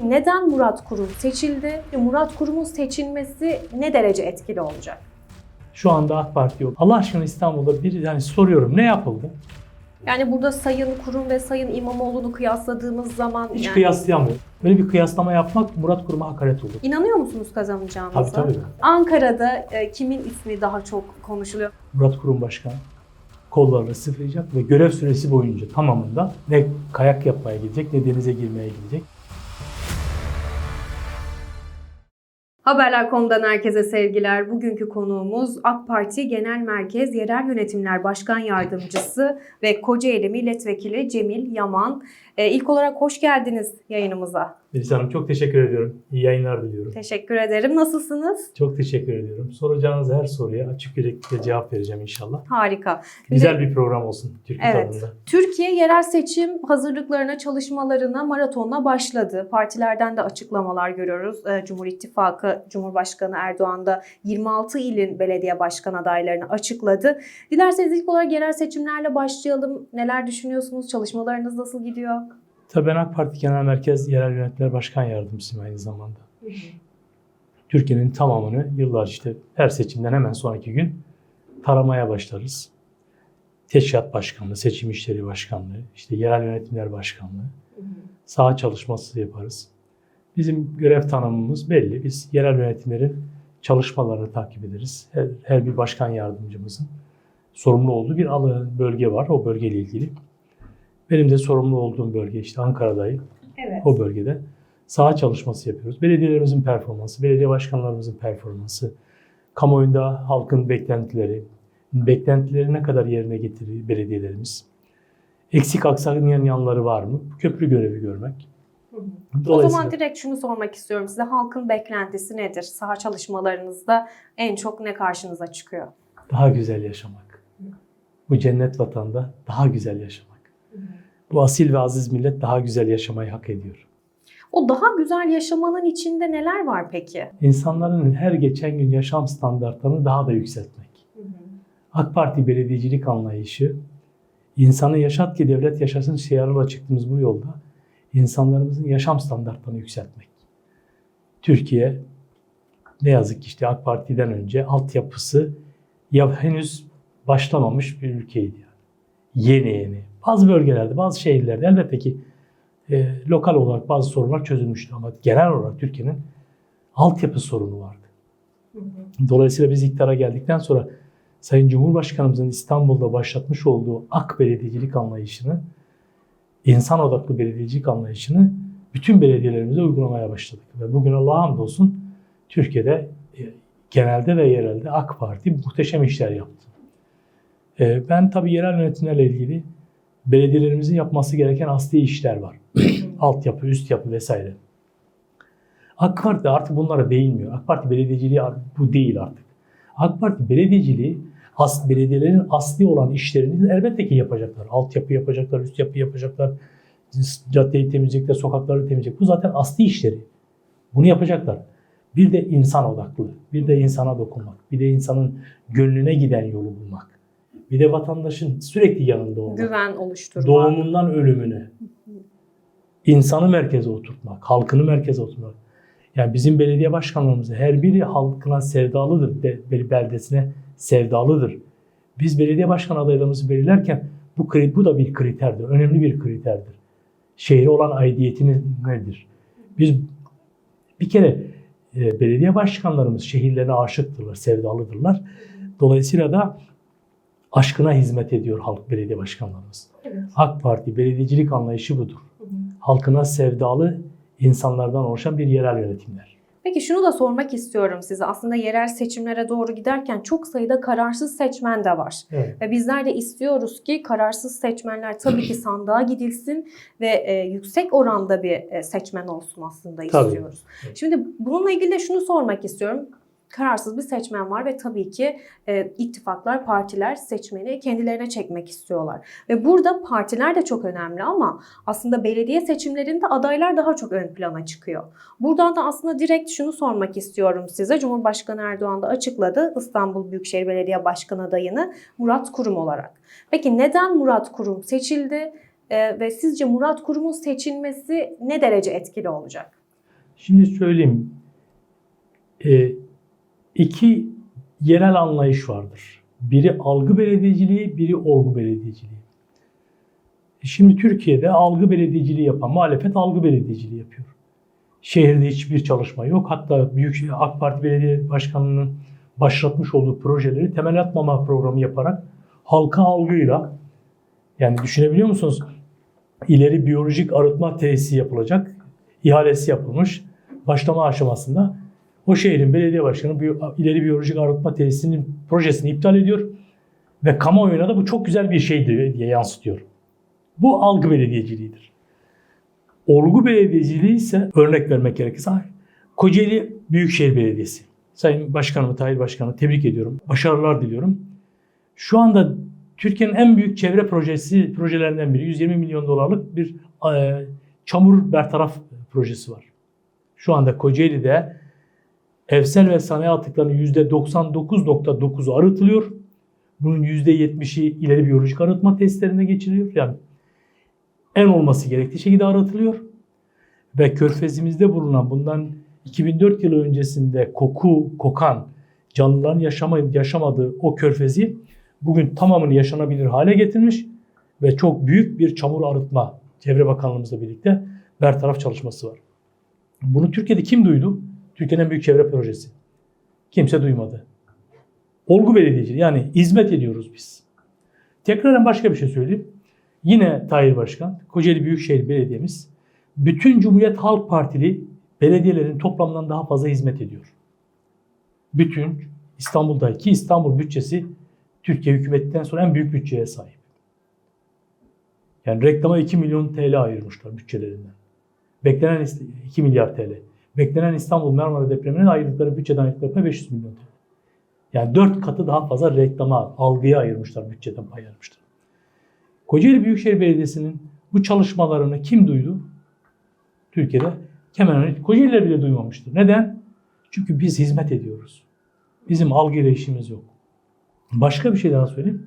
Neden Murat Kurum seçildi? Murat Kurum'un seçilmesi ne derece etkili olacak? Şu anda AK Parti yok. Allah aşkına İstanbul'da bir yani soruyorum ne yapıldı? Yani burada Sayın Kurum ve Sayın İmamoğlu'nu kıyasladığımız zaman Hiç yani, kıyaslayamıyorum. Böyle bir kıyaslama yapmak Murat Kurum'a hakaret olur. inanıyor musunuz kazanacağınıza? Tabii tabii. Ankara'da e, kimin ismi daha çok konuşuluyor? Murat Kurum Başkan kollarını sıfırlayacak ve görev süresi boyunca tamamında ne kayak yapmaya gidecek ne denize girmeye gidecek. Haberler.com'dan herkese sevgiler. Bugünkü konuğumuz AK Parti Genel Merkez Yerel Yönetimler Başkan Yardımcısı ve Kocaeli Milletvekili Cemil Yaman. Ee, ilk olarak hoş geldiniz yayınımıza. Melis Hanım çok teşekkür ediyorum. İyi yayınlar diliyorum. Teşekkür ederim. Nasılsınız? Çok teşekkür ediyorum. Soracağınız her soruya açık yürekli cevap vereceğim inşallah. Harika. Güzel bir program olsun Türkiye Evet. tadında. Türkiye yerel seçim hazırlıklarına, çalışmalarına maratonla başladı. Partilerden de açıklamalar görüyoruz. Ee, Cumhur İttifakı Cumhurbaşkanı Erdoğan da 26 ilin belediye başkan adaylarını açıkladı. Dilerseniz ilk olarak yerel seçimlerle başlayalım. Neler düşünüyorsunuz? Çalışmalarınız nasıl gidiyor? Tabii ben AK Parti Genel Merkez Yerel Yönetimler Başkan Yardımcısıyım aynı zamanda. Türkiye'nin tamamını yıllar işte her seçimden hemen sonraki gün taramaya başlarız. Teşkilat Başkanlığı, Seçim İşleri Başkanlığı, işte Yerel Yönetimler Başkanlığı, saha çalışması yaparız. Bizim görev tanımımız belli. Biz yerel yönetimlerin çalışmalarını takip ederiz. Her, her bir başkan yardımcımızın sorumlu olduğu bir alan, bölge var. O bölgeyle ilgili. Benim de sorumlu olduğum bölge işte Ankara'dayım. Evet. O bölgede saha çalışması yapıyoruz. Belediyelerimizin performansı, belediye başkanlarımızın performansı, kamuoyunda halkın beklentileri, beklentileri ne kadar yerine getirir belediyelerimiz, eksik aksayan yanları var mı? Köprü görevi görmek. O zaman direkt şunu sormak istiyorum size. Halkın beklentisi nedir? Saha çalışmalarınızda en çok ne karşınıza çıkıyor? daha güzel yaşamak. Bu cennet vatanda daha güzel yaşamak. Bu asil ve aziz millet daha güzel yaşamayı hak ediyor. O daha güzel yaşamanın içinde neler var peki? İnsanların her geçen gün yaşam standartlarını daha da yükseltmek. AK Parti belediyecilik anlayışı, insanı yaşat ki devlet yaşasın şiarıyla çıktığımız bu yolda insanlarımızın yaşam standartlarını yükseltmek. Türkiye ne yazık ki işte AK Parti'den önce altyapısı ya henüz başlamamış bir ülkeydi. Yeni yeni. Bazı bölgelerde, bazı şehirlerde elbette ki e, lokal olarak bazı sorunlar çözülmüştü ama genel olarak Türkiye'nin altyapı sorunu vardı. Dolayısıyla biz iktidara geldikten sonra Sayın Cumhurbaşkanımızın İstanbul'da başlatmış olduğu AK belediyecilik anlayışını, insan odaklı belediyecilik anlayışını bütün belediyelerimize uygulamaya başladık. Ve bugün Allah'a hamdolsun Türkiye'de e, genelde ve yerelde AK Parti muhteşem işler yaptı. E, Ben tabii yerel yönetimlerle ilgili belediyelerimizin yapması gereken asli işler var. Altyapı, üst yapı vesaire. AK Parti artık bunlara değinmiyor. AK Parti belediyeciliği bu değil artık. AK Parti belediyeciliği as, belediyelerin asli olan işlerini elbette ki yapacaklar. Altyapı yapacaklar, üst yapı yapacaklar, caddeyi temizleyecekler, sokakları temizleyecekler. Bu zaten asli işleri. Bunu yapacaklar. Bir de insan odaklı, bir de insana dokunmak, bir de insanın gönlüne giden yolu bulmak. Bir de vatandaşın sürekli yanında olmak. Güven oluşturmak. Doğumundan ölümüne. insanı merkeze oturtmak, halkını merkeze oturtmak. Yani bizim belediye başkanlarımız her biri halkına sevdalıdır, de- bel- beldesine sevdalıdır. Biz belediye başkan adaylarımızı belirlerken bu, bu da bir kriterdir, önemli bir kriterdir. Şehre olan aidiyetiniz nedir? Biz bir kere e, belediye başkanlarımız şehirlerine aşıktırlar, sevdalıdırlar. Dolayısıyla da aşkına hizmet ediyor halk belediye başkanlarımız. Evet. AK Parti belediyecilik anlayışı budur. Halkına sevdalı insanlardan oluşan bir yerel yönetimler. Peki şunu da sormak istiyorum size. Aslında yerel seçimlere doğru giderken çok sayıda kararsız seçmen de var. Evet. Ve bizler de istiyoruz ki kararsız seçmenler tabii ki sandığa gidilsin ve e, yüksek oranda bir e, seçmen olsun aslında Tabii. istiyoruz. Evet. Şimdi bununla ilgili de şunu sormak istiyorum. Kararsız bir seçmen var ve tabii ki e, ittifaklar, partiler seçmeni kendilerine çekmek istiyorlar. Ve burada partiler de çok önemli ama aslında belediye seçimlerinde adaylar daha çok ön plana çıkıyor. Buradan da aslında direkt şunu sormak istiyorum size. Cumhurbaşkanı Erdoğan da açıkladı İstanbul Büyükşehir Belediye Başkanı adayını Murat Kurum olarak. Peki neden Murat Kurum seçildi? E, ve sizce Murat Kurum'un seçilmesi ne derece etkili olacak? Şimdi söyleyeyim. Ee, iki yerel anlayış vardır. Biri algı belediyeciliği, biri olgu belediyeciliği. Şimdi Türkiye'de algı belediyeciliği yapan muhalefet algı belediyeciliği yapıyor. Şehirde hiçbir çalışma yok. Hatta Büyükşehir AK Parti Belediye Başkanı'nın başlatmış olduğu projeleri temel atmama programı yaparak halka algıyla yani düşünebiliyor musunuz? İleri biyolojik arıtma tesisi yapılacak. ihalesi yapılmış. Başlama aşamasında o şehrin belediye başkanı biyo- ileri biyolojik arıtma tesisinin projesini iptal ediyor ve kamuoyuna da bu çok güzel bir şey diye diye yansıtıyor. Bu algı belediyeciliğidir. Olgu belediyeciliği ise örnek vermek gerekirse Kocaeli Büyükşehir Belediyesi. Sayın Başkanımı, Tahir Başkanı tebrik ediyorum. Başarılar diliyorum. Şu anda Türkiye'nin en büyük çevre projesi projelerinden biri 120 milyon dolarlık bir e, çamur bertaraf projesi var. Şu anda Kocaeli'de evsel ve sanayi atıklarının %99.9'u arıtılıyor. Bunun %70'i ileri biyolojik arıtma testlerinde geçiriliyor. Yani en olması gerektiği şekilde arıtılıyor. Ve körfezimizde bulunan bundan 2004 yılı öncesinde koku kokan canlıların yaşama, yaşamadığı o körfezi bugün tamamını yaşanabilir hale getirmiş ve çok büyük bir çamur arıtma Çevre Bakanlığımızla birlikte bertaraf çalışması var. Bunu Türkiye'de kim duydu? Türkiye'nin en büyük çevre projesi. Kimse duymadı. Olgu belediyeciliği yani hizmet ediyoruz biz. Tekraren başka bir şey söyleyeyim. Yine Tahir Başkan, Kocaeli Büyükşehir Belediye'miz bütün Cumhuriyet Halk Partili belediyelerin toplamından daha fazla hizmet ediyor. Bütün İstanbul'daki İstanbul bütçesi Türkiye hükümetinden sonra en büyük bütçeye sahip. Yani reklama 2 milyon TL ayırmışlar bütçelerinden. Beklenen ist- 2 milyar TL. Beklenen İstanbul Marmara depremine ayırdıkları bütçeden ayırdıkları 500 milyon TL. Yani 4 katı daha fazla reklama, algıya ayırmışlar, bütçeden pay ayırmışlar. Kocaeli Büyükşehir Belediyesi'nin bu çalışmalarını kim duydu? Türkiye'de hemen Kocaeliler bile duymamıştır. Neden? Çünkü biz hizmet ediyoruz. Bizim algıyla işimiz yok. Başka bir şey daha söyleyeyim.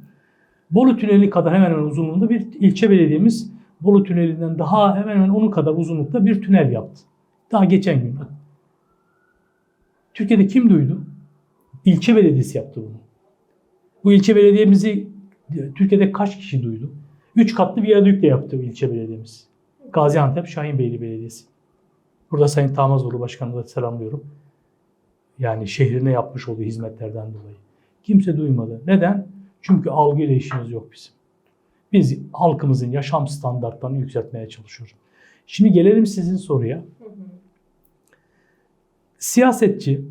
Bolu Tüneli kadar hemen hemen uzunluğunda bir ilçe belediyemiz Bolu Tüneli'nden daha hemen hemen onun kadar uzunlukta bir tünel yaptı. Daha geçen gün. Türkiye'de kim duydu? İlçe belediyesi yaptı bunu. Bu ilçe belediyemizi Türkiye'de kaç kişi duydu? Üç katlı viyadükle yaptı ilçe belediyemiz. Gaziantep Şahinbeyli Belediyesi. Burada Sayın Tamazoğlu Başkanı da selamlıyorum. Yani şehrine yapmış olduğu hizmetlerden dolayı. Kimse duymadı. Neden? Çünkü algıyla işimiz yok bizim. Biz halkımızın yaşam standartlarını yükseltmeye çalışıyoruz. Şimdi gelelim sizin soruya. Siyasetçi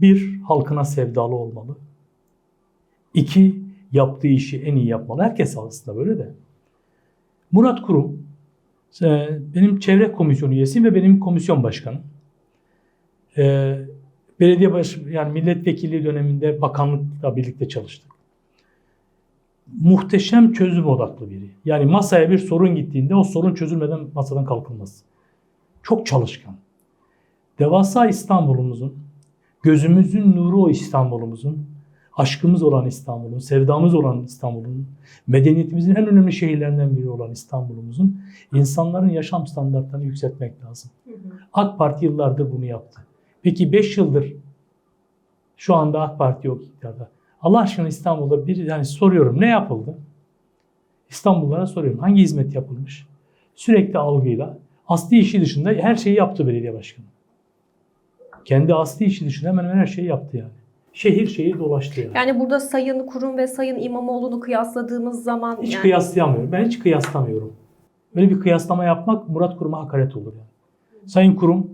bir halkına sevdalı olmalı. İki yaptığı işi en iyi yapmalı. Herkes aslında böyle de. Murat Kurum e, benim çevre komisyonu üyesiyim ve benim komisyon başkanım. E, belediye baş, yani milletvekilliği döneminde bakanlıkla birlikte çalıştık. Muhteşem çözüm odaklı biri. Yani masaya bir sorun gittiğinde o sorun çözülmeden masadan kalkılmaz. Çok çalışkan. Devasa İstanbul'umuzun, gözümüzün nuru o İstanbul'umuzun, aşkımız olan İstanbul'un, sevdamız olan İstanbul'un, medeniyetimizin en önemli şehirlerinden biri olan İstanbul'umuzun insanların yaşam standartlarını yükseltmek lazım. AK Parti yıllardır bunu yaptı. Peki 5 yıldır şu anda AK Parti yok iktidarda. Allah aşkına İstanbul'da bir yani soruyorum ne yapıldı? İstanbullulara soruyorum hangi hizmet yapılmış? Sürekli algıyla asli işi dışında her şeyi yaptı belediye başkanı. Kendi asli işi dışında hemen hemen her şeyi yaptı yani. Şehir şehir dolaştı yani. Yani burada Sayın Kurum ve Sayın İmamoğlu'nu kıyasladığımız zaman Hiç yani kıyaslayamıyorum. Ben hiç kıyaslamıyorum. Böyle bir kıyaslama yapmak Murat Kurum'a hakaret olur yani. Sayın Kurum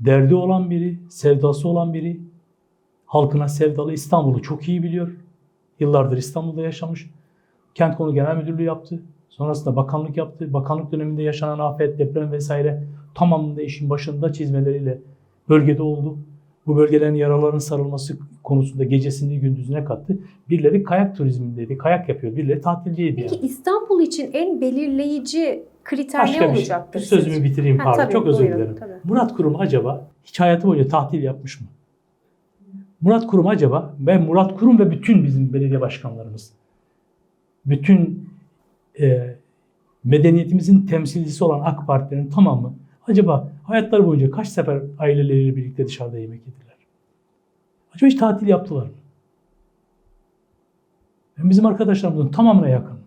derdi olan biri, sevdası olan biri, halkına sevdalı İstanbul'u çok iyi biliyor. Yıllardır İstanbul'da yaşamış. Kent Konu Genel Müdürlüğü yaptı. Sonrasında bakanlık yaptı. Bakanlık döneminde yaşanan afet, deprem vesaire tamamında işin başında çizmeleriyle bölgede oldu. Bu bölgelerin yaraların sarılması konusunda gecesini gündüzüne kattı. Birileri kayak turizmindeydi, kayak yapıyor. Birileri tatilciydi Peki yani. İstanbul için en belirleyici kriter Başka ne bir şey. olacaktır? Bir sözümü sizce? bitireyim Ha, pardon. tabii, Çok özür dilerim. tabii. Murat Kurum acaba hiç hayatı boyunca tatil yapmış mı? Murat Kurum acaba ve Murat Kurum ve bütün bizim belediye başkanlarımız bütün e, medeniyetimizin temsilcisi olan AK Partilerin tamamı acaba hayatları boyunca kaç sefer aileleriyle birlikte dışarıda yemek yediler? Acaba hiç tatil yaptılar mı? Ben bizim arkadaşlarımızın tamamına yakın.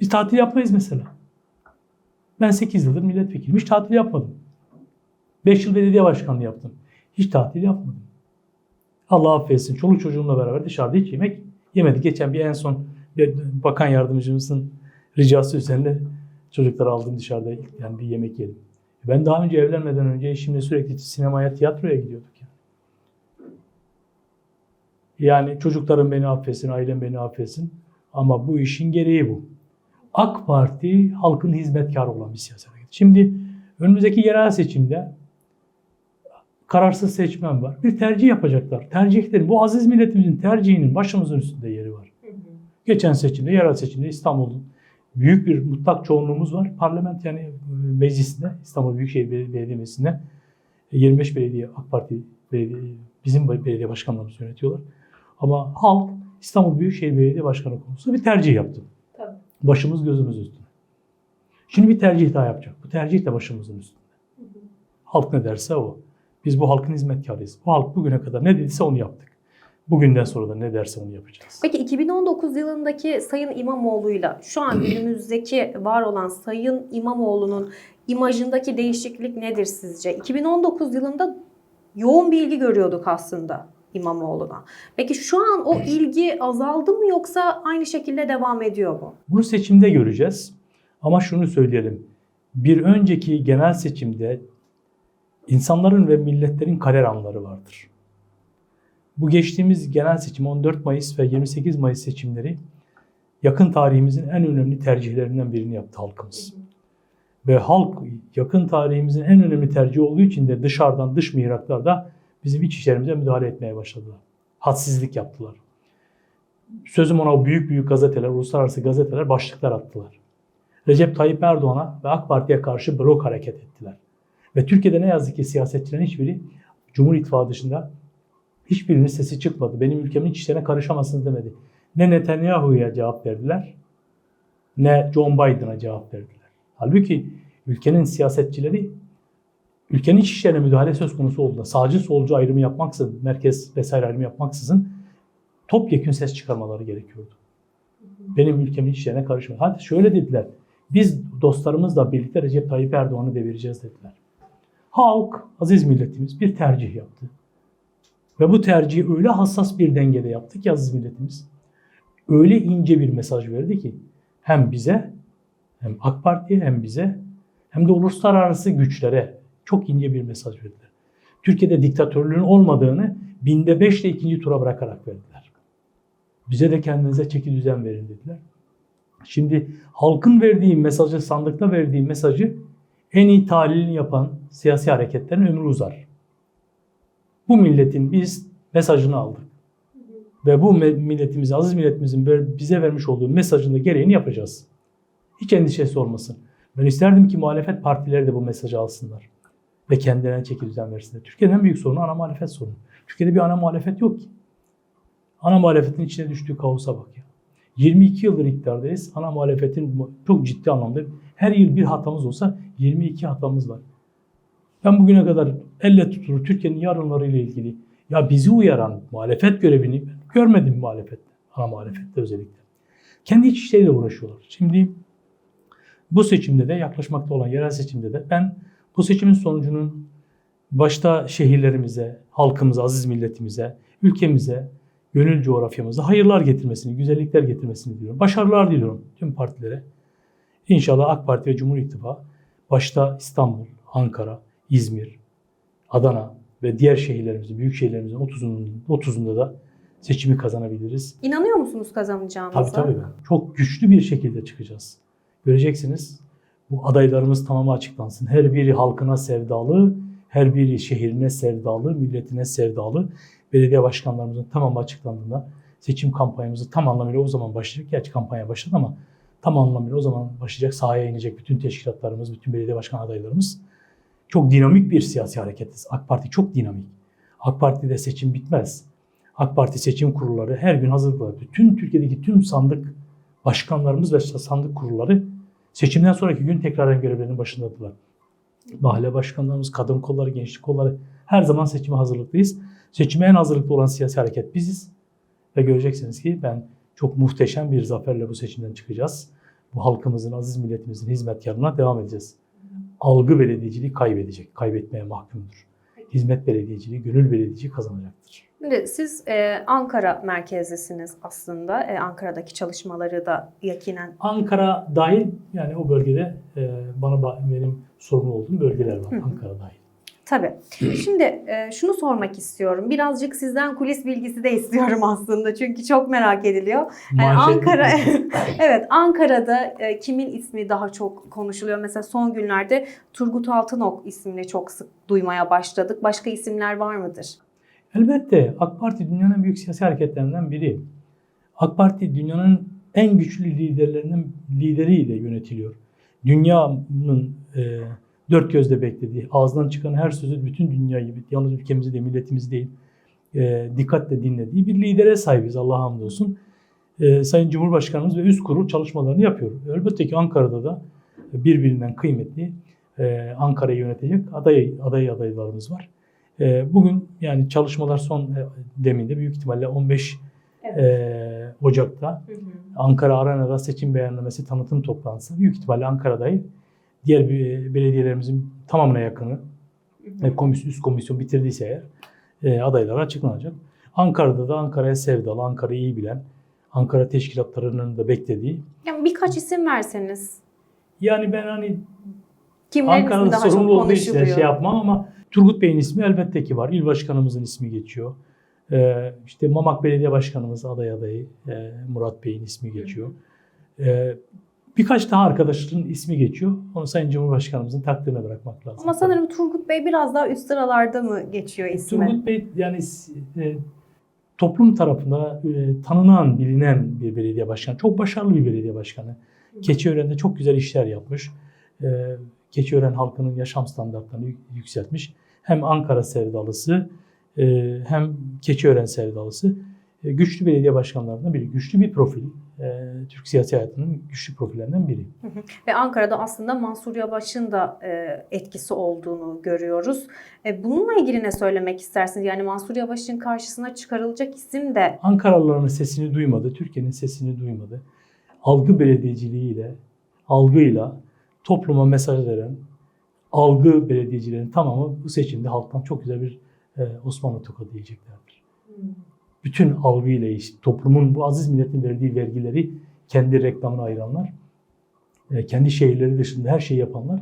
Biz tatil yapmayız mesela. Ben 8 yıldır milletvekilim. Hiç tatil yapmadım. 5 yıl belediye başkanlığı yaptım. Hiç tatil yapmadım. Allah affetsin. Çoluk çocuğumla beraber dışarıda hiç yemek yemedik. Geçen bir en son bir bakan yardımcımızın ricası üzerine çocukları aldım dışarıda yani bir yemek yedim. Ben daha önce evlenmeden önce eşimle sürekli sinemaya, tiyatroya gidiyorduk yani. Yani çocuklarım beni affetsin, ailem beni affetsin ama bu işin gereği bu. AK Parti halkın hizmetkarı olan bir siyasi hareket. Şimdi önümüzdeki yerel seçimde kararsız seçmen var. Bir tercih yapacaklar. Tercihlerin, bu aziz milletimizin tercihinin başımızın üstünde yeri var. Geçen seçimde, yerel seçimde İstanbul'un büyük bir mutlak çoğunluğumuz var. Parlament yani e, meclisinde, İstanbul Büyükşehir Bel- Belediye Meclisi'nde e, 25 belediye, AK Parti belediye, bizim belediye başkanlarımız yönetiyorlar. Ama halk İstanbul Büyükşehir Belediye Başkanı konusunda bir tercih yaptı. Tabii. Başımız gözümüz üstünde. Şimdi bir tercih daha yapacak. Bu tercih de başımızın üstünde. Halk ne derse o. Biz bu halkın hizmetkarıyız. Bu halk bugüne kadar ne dediyse onu yaptık. Bugünden sonra da ne derse onu yapacağız. Peki 2019 yılındaki Sayın İmamoğlu'yla şu an günümüzdeki var olan Sayın İmamoğlu'nun imajındaki değişiklik nedir sizce? 2019 yılında yoğun bir ilgi görüyorduk aslında İmamoğlu'na. Peki şu an o ilgi azaldı mı yoksa aynı şekilde devam ediyor mu? Bunu seçimde göreceğiz. Ama şunu söyleyelim. Bir önceki genel seçimde insanların ve milletlerin kader anları vardır. Bu geçtiğimiz genel seçim 14 Mayıs ve 28 Mayıs seçimleri yakın tarihimizin en önemli tercihlerinden birini yaptı halkımız. Ve halk yakın tarihimizin en önemli tercihi olduğu için de dışarıdan dış mihraklarda bizim iç işlerimize müdahale etmeye başladılar. Hadsizlik yaptılar. Sözüm ona büyük büyük gazeteler, uluslararası gazeteler başlıklar attılar. Recep Tayyip Erdoğan'a ve AK Parti'ye karşı blok hareket ettiler. Ve Türkiye'de ne yazık ki siyasetçilerin hiçbiri Cumhur İttifakı dışında hiçbirinin sesi çıkmadı. Benim ülkemin işlerine karışamazsınız demedi. Ne Netanyahu'ya cevap verdiler ne John Biden'a cevap verdiler. Halbuki ülkenin siyasetçileri ülkenin iç işlerine müdahale söz konusu olduğunda sağcı solcu ayrımı yapmaksızın, merkez vesaire ayrımı yapmaksızın topyekün ses çıkarmaları gerekiyordu. Benim ülkemin işlerine karışmıyor. Hadi şöyle dediler. Biz dostlarımızla birlikte Recep Tayyip Erdoğan'ı devireceğiz dediler. Halk, aziz milletimiz bir tercih yaptı. Ve bu tercihi öyle hassas bir dengede yaptı ki aziz milletimiz. Öyle ince bir mesaj verdi ki hem bize hem AK Parti'ye hem bize hem de uluslararası güçlere çok ince bir mesaj verdiler. Türkiye'de diktatörlüğün olmadığını binde beşle ikinci tura bırakarak verdiler. Bize de kendinize çeki düzen verin dediler. Şimdi halkın verdiği mesajı, sandıkta verdiği mesajı en iyi tahlilini yapan siyasi hareketlerin ömrü uzar. Bu milletin biz mesajını aldık. Ve bu milletimizin, aziz milletimizin bize vermiş olduğu mesajın da gereğini yapacağız. Hiç endişesi olmasın. Ben isterdim ki muhalefet partileri de bu mesajı alsınlar. Ve kendilerine çeki düzen versinler. Türkiye'nin en büyük sorunu ana muhalefet sorunu. Türkiye'de bir ana muhalefet yok ki. Ana muhalefetin içine düştüğü kaosa bak ya. 22 yıldır iktidardayız. Ana muhalefetin çok ciddi anlamda her yıl bir hatamız olsa 22 hatamız var. Ben bugüne kadar elle tutulur Türkiye'nin yarınlarıyla ilgili ya bizi uyaran muhalefet görevini görmedim muhalefette. Ana muhalefette özellikle. Kendi iç işleriyle uğraşıyorlar. Şimdi bu seçimde de yaklaşmakta olan yerel seçimde de ben bu seçimin sonucunun başta şehirlerimize, halkımıza, aziz milletimize, ülkemize, gönül coğrafyamıza hayırlar getirmesini, güzellikler getirmesini diliyorum. Başarılar diliyorum tüm partilere. İnşallah AK Parti ve Cumhur İttifakı başta İstanbul, Ankara, İzmir, Adana ve diğer şehirlerimizin, büyük şehirlerimizin 30'unda 30'unda da seçimi kazanabiliriz. İnanıyor musunuz kazanacağınıza? Tabii tabii ben. Çok güçlü bir şekilde çıkacağız. Göreceksiniz bu adaylarımız tamamı açıklansın. Her biri halkına sevdalı, her biri şehrine sevdalı, milletine sevdalı. Belediye başkanlarımızın tamamı açıklandığında seçim kampanyamızı tam anlamıyla o zaman başlayacak. Gerçi kampanya başladı ama tam anlamıyla o zaman başlayacak. Sahaya inecek bütün teşkilatlarımız, bütün belediye başkan adaylarımız. Çok dinamik bir siyasi hareketiz. AK Parti çok dinamik. AK Parti'de seçim bitmez. AK Parti seçim kurulları her gün hazırlıklar. Bütün Türkiye'deki tüm sandık başkanlarımız ve sandık kurulları seçimden sonraki gün tekraren görevlerinin başındadılar. Mahalle başkanlarımız, kadın kolları, gençlik kolları her zaman seçime hazırlıklıyız. Seçime en hazırlıklı olan siyasi hareket biziz. Ve göreceksiniz ki ben çok muhteşem bir zaferle bu seçimden çıkacağız. Bu halkımızın, aziz milletimizin hizmetkarına devam edeceğiz. Algı belediyeciliği kaybedecek, kaybetmeye mahkumdur. Hizmet belediyeciliği, gönül belediyeciliği kazanacaktır. Şimdi siz e, Ankara merkezlisiniz aslında. E, Ankara'daki çalışmaları da yakinen Ankara dahil yani o bölgede e, bana ba- benim sorumlu olduğum bölgeler var. Ankara dahil. Tabii. Şimdi e, şunu sormak istiyorum. Birazcık sizden kulis bilgisi de istiyorum aslında. Çünkü çok merak ediliyor. Yani Ankara Evet, Ankara'da e, kimin ismi daha çok konuşuluyor? Mesela son günlerde Turgut Altınok ismini çok sık duymaya başladık. Başka isimler var mıdır? Elbette AK Parti dünyanın büyük siyasi hareketlerinden biri. AK Parti dünyanın en güçlü liderlerinden lideriyle yönetiliyor. Dünyanın e, dört gözle beklediği, ağzından çıkan her sözü bütün dünyayı, yalnız ülkemizi değil, milletimizi değil, e, dikkatle dinlediği bir lidere sahibiz Allah'a hamdolsun. E, Sayın Cumhurbaşkanımız ve üst kurul çalışmalarını yapıyor. Elbette ki Ankara'da da birbirinden kıymetli e, Ankara'yı yönetecek aday aday adaylarımız var. E, bugün yani çalışmalar son e, deminde büyük ihtimalle 15 e, Ocak'ta Ankara Arena'da seçim beyannamesi tanıtım toplantısı büyük ihtimalle Ankara'dayım. Diğer bir- belediyelerimizin tamamına yakını e, komisyon, üst komisyon bitirdiyse eğer e, adaylar açıklanacak. Ankara'da da Ankara'ya sevdalı, Ankara'yı iyi bilen, Ankara teşkilatlarının da beklediği. Yani birkaç isim verseniz. Yani ben hani çok sorumlu olduğu için şey yapmam ama Turgut Bey'in ismi elbette ki var. İl başkanımızın ismi geçiyor. Ee, işte Mamak Belediye Başkanımız aday adayı e, Murat Bey'in ismi geçiyor. Ee, birkaç daha arkadaşların ismi geçiyor. Onu Sayın Cumhurbaşkanımızın takdirine bırakmak lazım. Ama sanırım Turgut Bey biraz daha üst sıralarda mı geçiyor ismi? Turgut Bey yani e, toplum tarafında e, tanınan, bilinen bir belediye başkanı. Çok başarılı bir belediye başkanı. Keçiören'de çok güzel işler yapmış. E, Keçiören halkının yaşam standartlarını yük- yükseltmiş. Hem Ankara sevdalısı e, hem Keçiören sevdalısı. E, güçlü belediye başkanlarından biri. Güçlü bir profil. E, Türk siyasi hayatının güçlü profillerinden biri. Ve Ankara'da aslında Mansur Yavaş'ın da e, etkisi olduğunu görüyoruz. E, bununla ilgili ne söylemek istersiniz? Yani Mansur Yavaş'ın karşısına çıkarılacak isim de Ankaralıların sesini duymadı, Türkiye'nin sesini duymadı. Algı belediyeciliğiyle, algıyla topluma mesaj veren algı belediyecilerin tamamı bu seçimde halktan çok güzel bir e, Osmanlı tokadı yiyeceklerdir. Bütün algıyla iş, toplumun bu aziz milletin verdiği vergileri kendi reklamına ayıranlar, e, kendi şehirleri dışında her şeyi yapanlar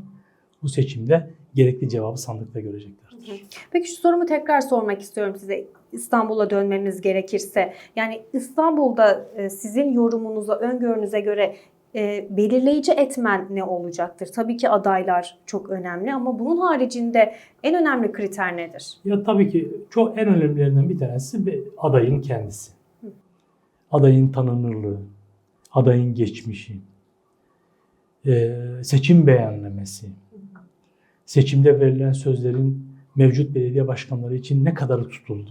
bu seçimde gerekli cevabı sandıkta göreceklerdir. Peki şu sorumu tekrar sormak istiyorum size. İstanbul'a dönmeniz gerekirse. Yani İstanbul'da e, sizin yorumunuza, öngörünüze göre e, belirleyici etmen ne olacaktır? Tabii ki adaylar çok önemli ama bunun haricinde en önemli kriter nedir? Ya tabii ki çok en önemlilerinden bir tanesi bir adayın kendisi. Adayın tanınırlığı, adayın geçmişi, eee, seçim beyannamesi, seçimde verilen sözlerin mevcut belediye başkanları için ne kadarı tutuldu.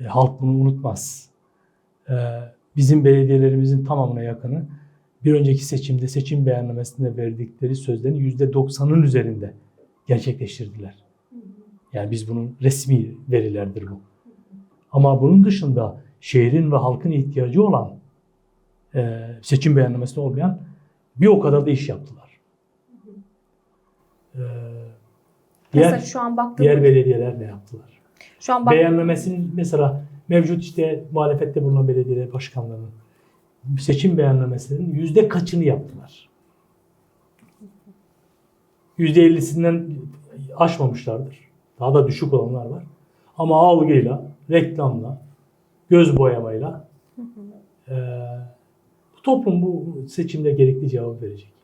E, halk bunu unutmaz. E, bizim belediyelerimizin tamamına yakını bir önceki seçimde seçim beyannamesinde verdikleri sözlerin %90'ın üzerinde gerçekleştirdiler. Yani biz bunun resmi verilerdir bu. Ama bunun dışında şehrin ve halkın ihtiyacı olan e, seçim beyannamesinde olmayan bir o kadar da iş yaptılar. E, Mesela diğer, şu an baktığımız diğer belediyeler ne yaptılar? şu an bak Beyannamesinin mesela mevcut işte muhalefette bulunan belediye başkanlarının seçim beyannamesinin yüzde kaçını yaptılar? Yüzde ellisinden aşmamışlardır. Daha da düşük olanlar var. Ama algıyla, reklamla, göz boyamayla eee, bu toplum bu seçimde gerekli cevabı verecek.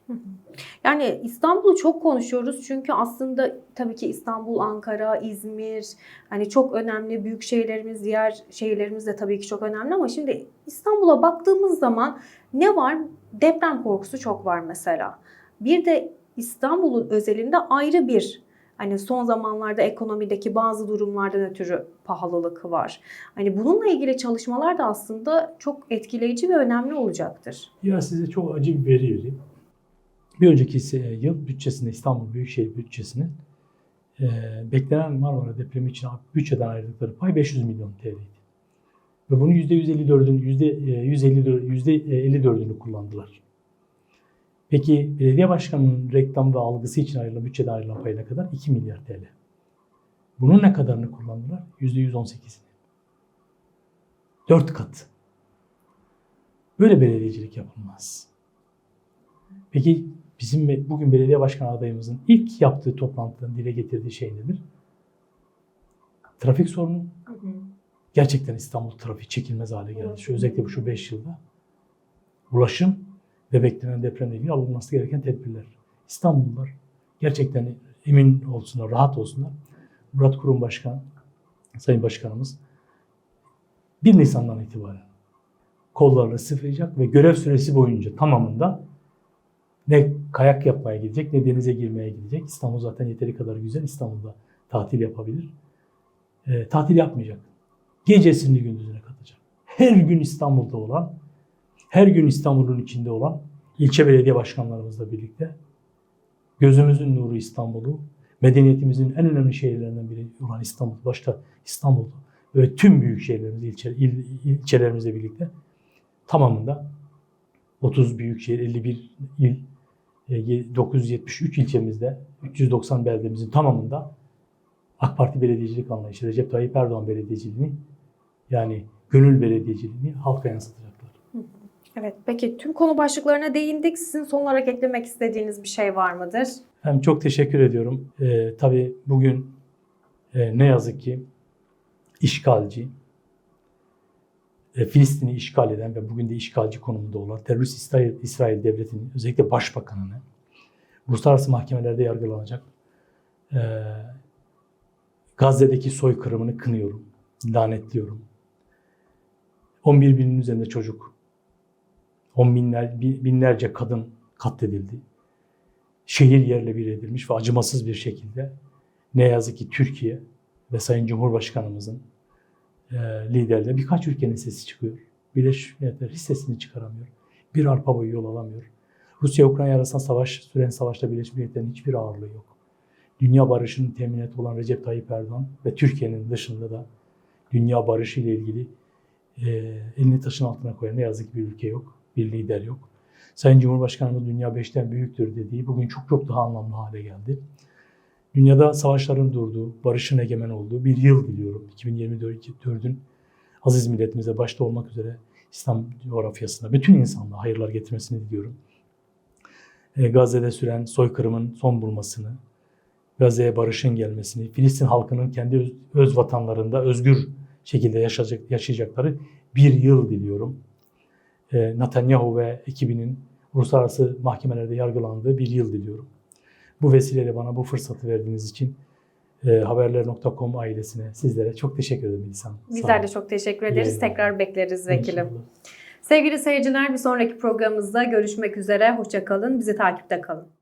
Yani İstanbul'u çok konuşuyoruz çünkü aslında tabii ki İstanbul, Ankara, İzmir hani çok önemli büyük şehirlerimiz, diğer şehirlerimiz de tabii ki çok önemli ama şimdi İstanbul'a baktığımız zaman ne var? Deprem korkusu çok var mesela. Bir de İstanbul'un özelinde ayrı bir hani son zamanlarda ekonomideki bazı durumlardan ötürü pahalılık var. Hani bununla ilgili çalışmalar da aslında çok etkileyici ve önemli olacaktır. Ya size çok acı bir veri vereyim. Bir önceki se- yıl bütçesinde İstanbul Büyükşehir bütçesinin e, beklenen Marmara depremi için bütçeden ayrıldıkları pay 500 milyon TL'ydi. Ve bunun %154'ünü, %154, %54'ünü kullandılar. Peki belediye başkanının reklam ve algısı için ayrılan bütçeden ayrılan pay ne kadar? 2 milyar TL. Bunun ne kadarını kullandılar? %118'ini. 4 kat. Böyle belediyecilik yapılmaz. Peki bizim bugün belediye başkan adayımızın ilk yaptığı toplantıda dile getirdiği şey nedir? Trafik sorunu. Gerçekten İstanbul trafiği çekilmez hale geldi. Şu özellikle bu şu 5 yılda. Ulaşım ve beklenen depremle ilgili alınması gereken tedbirler. İstanbullular gerçekten emin olsunlar, rahat olsunlar. Murat Kurum Başkan, Sayın Başkanımız 1 Nisan'dan itibaren kollarını sıfırlayacak ve görev süresi boyunca tamamında ne kayak yapmaya gidecek ne denize girmeye gidecek. İstanbul zaten yeteri kadar güzel. İstanbul'da tatil yapabilir. Ee, tatil yapmayacak. Gecesini gündüzüne katacak. Her gün İstanbul'da olan, her gün İstanbul'un içinde olan ilçe belediye başkanlarımızla birlikte gözümüzün nuru İstanbul'u, medeniyetimizin en önemli şehirlerinden biri olan İstanbul, başta İstanbul ve tüm büyük şehirlerimiz, ilçe, il, ilçelerimizle birlikte tamamında 30 büyük şehir, 51 il, e, 973 ilçemizde, 390 beldemizin tamamında AK Parti belediyecilik anlayışı, Recep Tayyip Erdoğan belediyeciliğini yani gönül belediyeciliğini halka yansıtacaklar. Evet, peki tüm konu başlıklarına değindik. Sizin son olarak eklemek istediğiniz bir şey var mıdır? Hem çok teşekkür ediyorum. Ee, tabii bugün e, ne yazık ki işgalci, e, Filistin'i işgal eden ve bugün de işgalci konumunda olan terörist İsrail, İsrail devletinin özellikle başbakanını uluslararası mahkemelerde yargılanacak e, Gazze'deki soykırımını kınıyorum, lanetliyorum. 11 binin üzerinde çocuk, on binler, binlerce kadın katledildi şehir yerle bir edilmiş ve acımasız bir şekilde ne yazık ki Türkiye ve Sayın Cumhurbaşkanımızın e, liderliğinde birkaç ülkenin sesi çıkıyor. Birleşmiş Milletler hiç sesini çıkaramıyor. Bir arpa boyu yol alamıyor. Rusya-Ukrayna arasında savaş, süren savaşta Birleşmiş Milletler'in hiçbir ağırlığı yok. Dünya barışını temin et olan Recep Tayyip Erdoğan ve Türkiye'nin dışında da dünya barışı ile ilgili e, elini taşın altına koyan ne yazık ki bir ülke yok, bir lider yok. Sayın Cumhurbaşkanımız dünya beşten büyüktür dediği bugün çok çok daha anlamlı hale geldi. Dünyada savaşların durduğu, barışın egemen olduğu bir yıl diliyorum. 2024'ün aziz milletimize başta olmak üzere İslam coğrafyasında bütün insanlığa hayırlar getirmesini diliyorum. E, Gazze'de süren soykırımın son bulmasını, Gazze'ye barışın gelmesini, Filistin halkının kendi öz, öz vatanlarında özgür şekilde yaşayacak, yaşayacakları bir yıl diliyorum. E, Netanyahu ve ekibinin uluslararası mahkemelerde yargılandığı bir yıl diliyorum. Bu vesileyle bana bu fırsatı verdiğiniz için e, haberler.com ailesine, sizlere çok teşekkür ederim İlsan. Bizler de çok teşekkür ederiz. Tekrar bekleriz vekilim. İnşallah. Sevgili seyirciler bir sonraki programımızda görüşmek üzere. Hoşçakalın. Bizi takipte kalın.